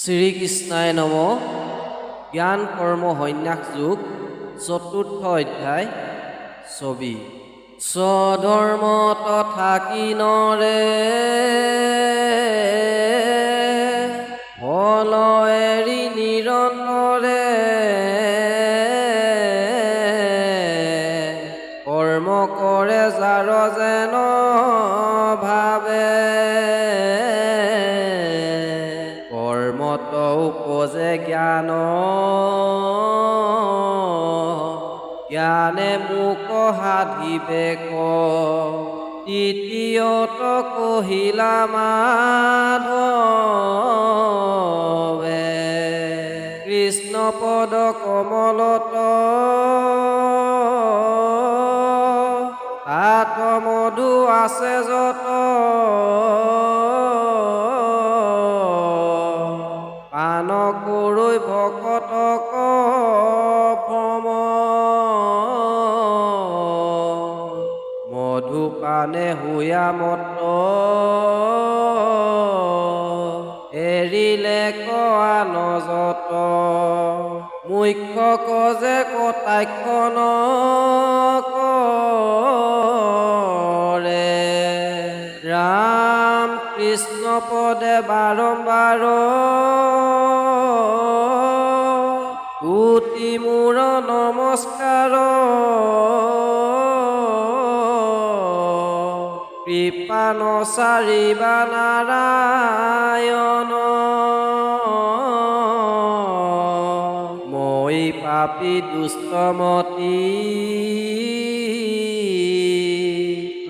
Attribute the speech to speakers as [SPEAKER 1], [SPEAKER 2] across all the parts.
[SPEAKER 1] শ্ৰীকৃষ্ণাই নম। জ্ঞান কৰ্ম সন্ন্যাস যোগ, চতুৰ্থ অধ্যায়, ছবি। স্বধৰ্ম তথাকি নৰে ফল এৰি নিৰন্তৰে কৰ্ম কৰে যাৰ যেন ভাবে জ্ঞানে মোক সাধিবে ক। তৃতীয়ত কহিলা মাধৱে কৃষ্ণ পদ কমলত তাত মধু আছে যত মুখ্য কজে কটাক্ষ নকৰে ৰাম কৃষ্ণ পদে বাৰম্বাৰ কোটি মূৰ নমস্কাৰ কৃপা নচাৰিবা পাপী দুষ্টমতী।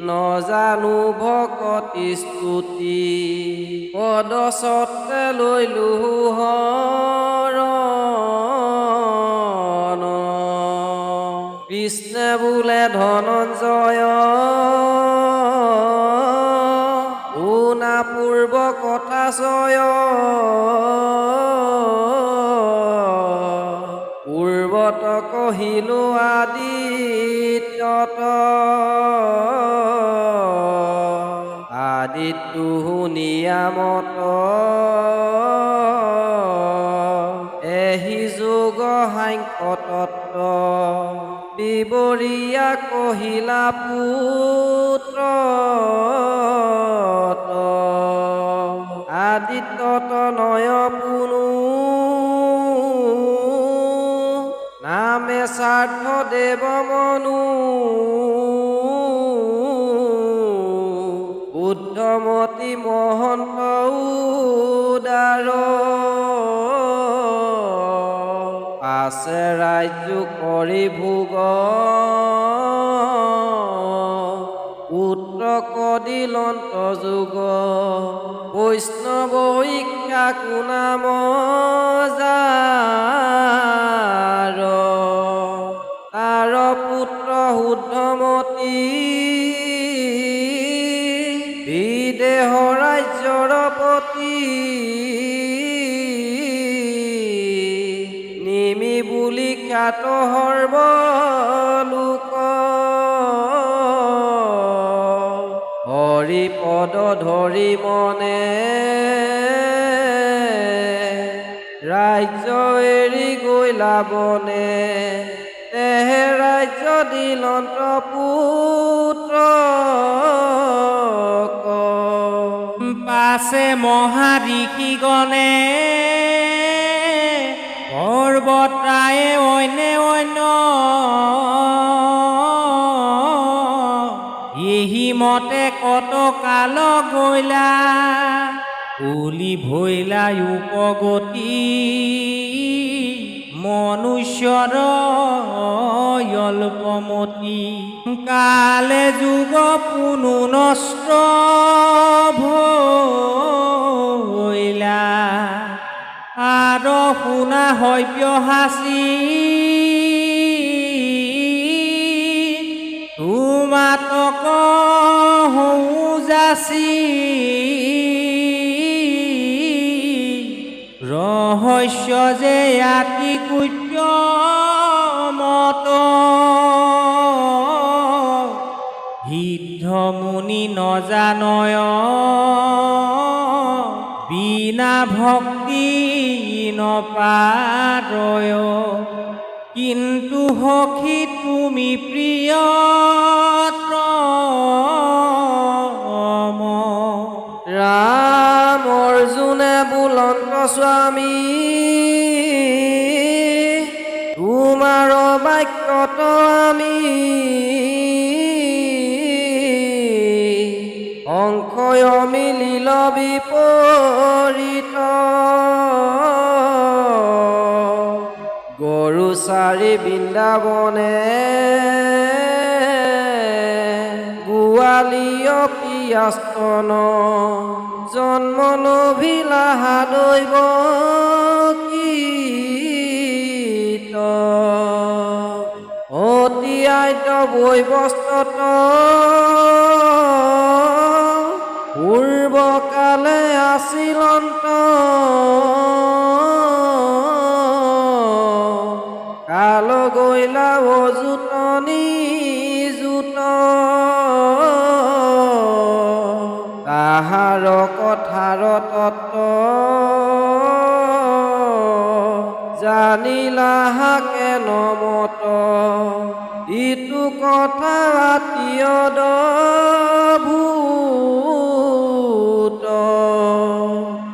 [SPEAKER 1] নজানো ভকতি স্তুতি। পদ সত্ৰে লৈলো হৰণ কৃষ্ণে বোলে ধনঞ্জয়। শুনা পূৰ্ব কথা চয় বিবৰীয়া কহিলা পুত্ৰ আদিত্যত নয় পুনু। নামে স্বাৰ্থ দেৱ মনু। বুদ্ধমতী মহন্ত আছে ৰাজ্য কৰি ভোগ। পুত্ৰ কদিলন্ত যুগ। বৈষ্ণৱ ইক্ষা কুনাম তাৰ পুত্ৰ শুদ্ধমতী। বিদেহ ৰাজ্যৰ বুলি খ্যাত সৰ্বলোক হৰি পদ মনে ৰাজ্য এৰি গৈ লাবনে তেহে ৰাজ্য দিলন্ত পুত্ৰ
[SPEAKER 2] পাছে মহাঋষিগণে পৰ্বতায়ে অন্যে অন্য ইহি মতে কত কাল গইলা উলি ভৈলা উপগতি। মনুষ্যৰ অল্পমতি। কালে যুগ পুনু নষ্ট ভৈলা আর শুনা হব্য হাসি তোমাতক যাচি ৰহস্য যে আতি কুট্য মত সিদ্ধ মুনি নজানয়। বিনা ভক্তি নপাৰয় কিন্তু সখী তুমি প্ৰিয়তম
[SPEAKER 1] ৰাম অৰ্জুনে বুলন্ত স্বামী তোমাৰ বাক্যত আমি। অংশয় মিলিল বিপৰীত গৰু চাৰি বৃন্দাবনে গোৱালীয় পিয়াস্তন, জন্ম লভিলাহা দৈৱ কীত অতি আইত বৈবস্তত পূৰ্বকালে আছিলন্ত কাল গৈলা অযুতনি জুত তাহাৰ কথাৰ তত্ত্ব। জানিলাহা কেন মত? ইটো কথা আত্মীয়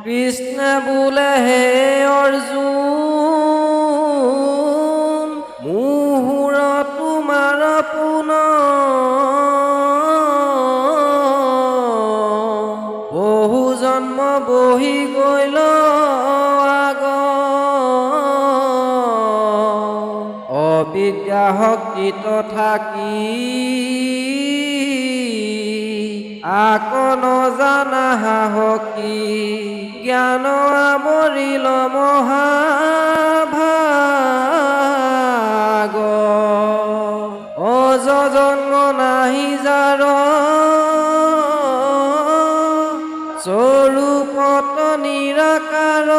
[SPEAKER 1] কৃষ্ণ বোলে হে অৰ্জুন মুহুৰ তোমাৰ পুন বহু জন্ম বহি গৈল আগ অবিদ্যা শক্তিত থাকি আক নজানা সাহসী জ্ঞান আমৰিল মহাভাগ। অজ জন্ম নাহি যাৰ স্বৰূপত নিৰাকাৰ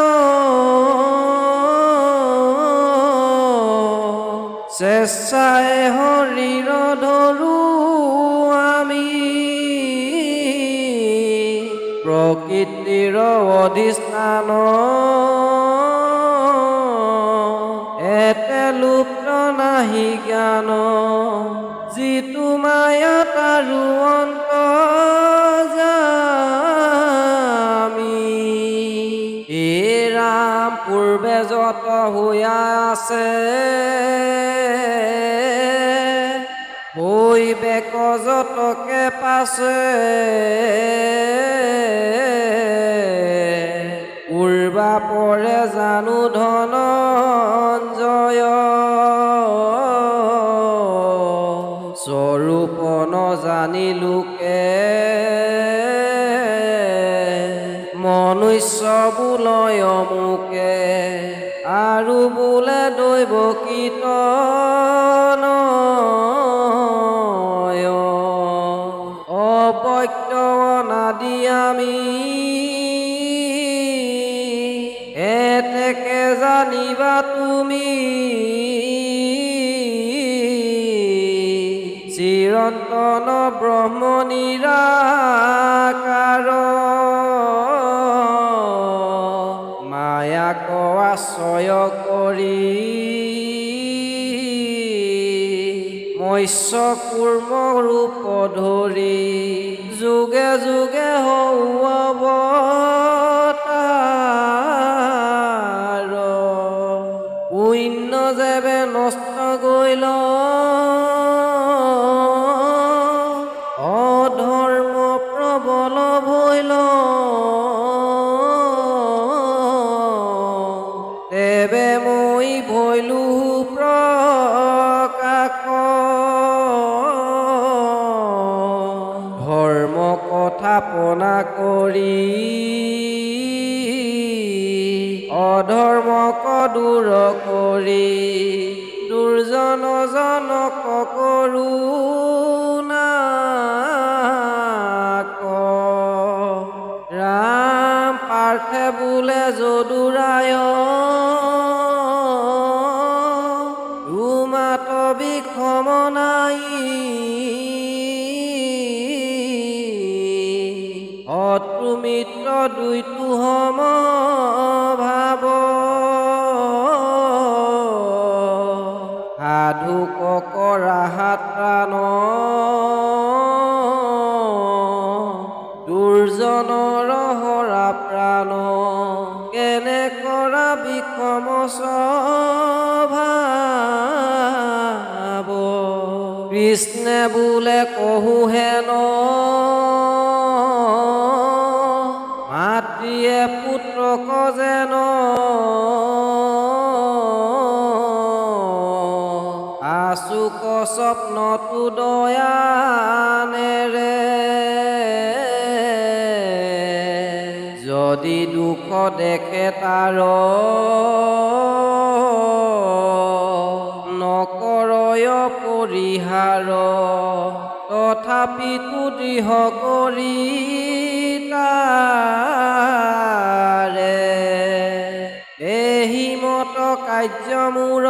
[SPEAKER 1] স্বেচ্ছাই শৰীৰ ধৰো আমি প্ৰকৃতিৰ অধিষ্ঠান এতে লুপ্ত নাহি জ্ঞান। যিটো মায়াত আৰু অন্ত যামি এ ৰাম পূৰ্বে যত হোৱা আছে। হৈবেক যতকে পাছে উৰ্বা পৰে জানো ধনঞ্জয়। স্বৰূপ নজানি লোকে, মনুষ্য বোলয় মোকে আৰু বোলে দৈৱ আমি এতেকে জানিবা তুমি চিৰন্তন ব্ৰহ্ম নিৰাকাৰ মায়াক আশ্ৰয় কৰি মৎস্য কুৰ্ম ৰূপ ধৰি যুগে যুগে হব পুণ্য যেবে নষ্ট গৈল কৰি অধৰ্মক দূৰ কৰি দুৰ্জন জনক কৰোণাক ৰাম পাৰ্থে বোলে যদুৰায় শত্ৰু মিত্ৰ দুইটো সম ভাৱ সাধু কৰা হাত প্ৰাণ দুৰ্জনৰ হৰা প্ৰাণ কেনে কৰা বিষম স্বভাৱ কৃষ্ণে বোলে কহো হেন মাতৃয়ে পুত্ৰক যেন আচুক স্বপ্নটো দয়ানেৰে যদি দুখ দেখে তাৰ নকৰয় পৰিহাৰ তথাপিতো দৃঢ় কৰি মূৰ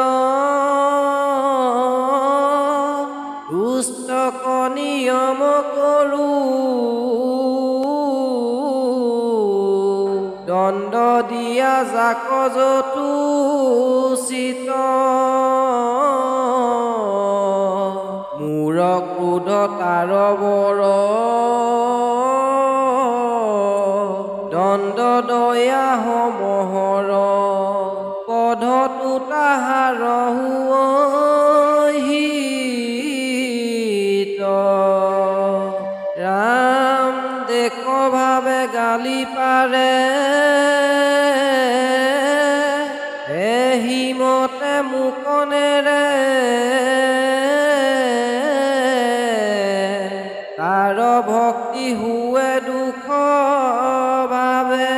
[SPEAKER 1] দুষ্টক নিয়ম কৰোঁ দণ্ড দিয়া জাক যতু চিত মূৰ ক্ৰোধ তাৰ বৰ। দণ্ড দয়া সমহৰ গালি পাৰে এহিমতে মুকনেৰে তাৰ ভক্তি হুৱে দুখ ভাৱে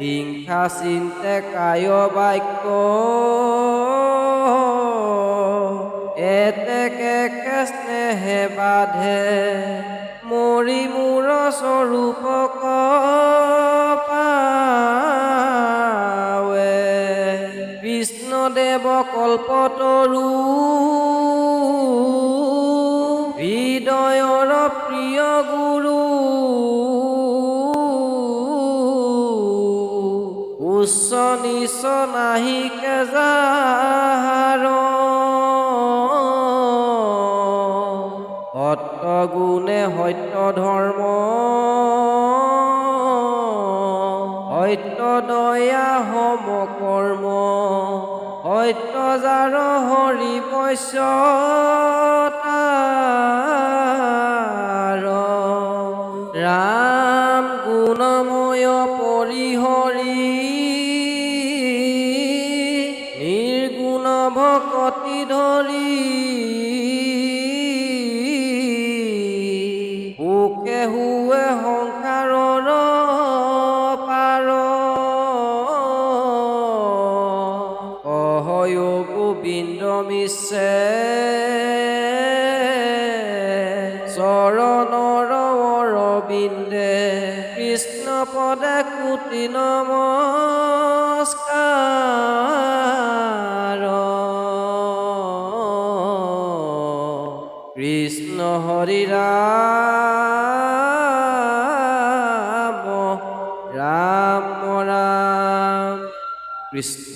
[SPEAKER 1] হিংসা চিন্তে কায় বাক্য। এতেকে স্নেহে বাধে। মৰি মূৰ স্বৰূপ পাৱে কৃষ্ণদেৱ কল্পতৰু হৃদয়ৰ প্ৰিয় গুৰু। উচ্চ নিচ নাহিকে যাহাৰ গুণে সত্য ধৰ্ম সত্য দয়া সম কৰ্ম সত্য যাৰ হৰি তাৰ। ৰাম গুণময় পৰিহৰি চৰণৰ অৰবিন্দে কৃষ্ণ পদে কোটি নমস্কাৰ। কৃষ্ণ হৰি ৰাম ৰাম ৰাম। কৃষ্ণ